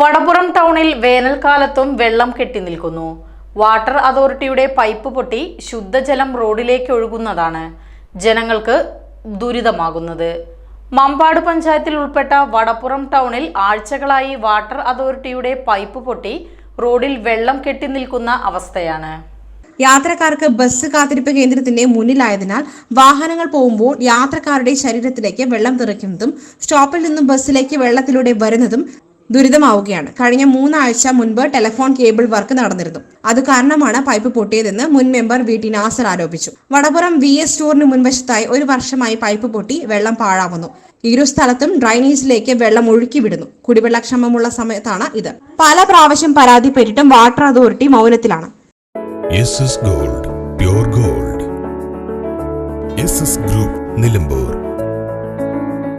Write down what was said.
വടപുറം ടൗണിൽ വേനൽക്കാലത്തും വെള്ളം കെട്ടി നിൽക്കുന്നു. വാട്ടർ അതോറിറ്റിയുടെ പൈപ്പ് പൊട്ടി ശുദ്ധജലം റോഡിലേക്ക് ഒഴുകുന്നതാണ് ജനങ്ങൾക്ക് ദുരിതമാകുന്നത്. മമ്പാട് പഞ്ചായത്തിൽ ഉൾപ്പെട്ട വടപ്പുറം ടൗണിൽ ആഴ്ചകളായി വാട്ടർ അതോറിറ്റിയുടെ പൈപ്പ് പൊട്ടി റോഡിൽ വെള്ളം കെട്ടി നിൽക്കുന്ന അവസ്ഥയാണ്. യാത്രക്കാർക്ക് ബസ് കാത്തിരിപ്പ് കേന്ദ്രത്തിന്റെ മുന്നിലായതിനാൽ വാഹനങ്ങൾ പോകുമ്പോൾ യാത്രക്കാരുടെ ശരീരത്തിലേക്ക് വെള്ളം തെറിക്കുന്നതും സ്റ്റോപ്പിൽ നിന്നും ബസ്സിലേക്ക് വെള്ളത്തിലൂടെ വരുന്നതും ദുരിതമാവുകയാണ്. കഴിഞ്ഞ മൂന്നാഴ്ച മുൻപ് ടെലിഫോൺ കേബിൾ വർക്ക് നടന്നിരുന്നു. അത് കാരണമാണ് പൈപ്പ് പൊട്ടിയതെന്ന് മുൻ മെമ്പർ വി ടി നാസർ ആരോപിച്ചു. വടപുറം വി എസ് സ്റ്റോറിന് മുൻവശത്തായി ഒരു വർഷമായി പൈപ്പ് പൊട്ടി വെള്ളം പാഴാവുന്നു. ഇരു സ്ഥലത്തും ഡ്രൈനേജിലേക്ക് വെള്ളം ഒഴുക്കി വിടുന്നു കുടിവെള്ളക്ഷമമുള്ള സമയത്താണ് ഇത്. പല പ്രാവശ്യം പരാതിപ്പെട്ടിട്ടും water authority മൗനത്തിലാണ്. Gold gold. Group Nilambur.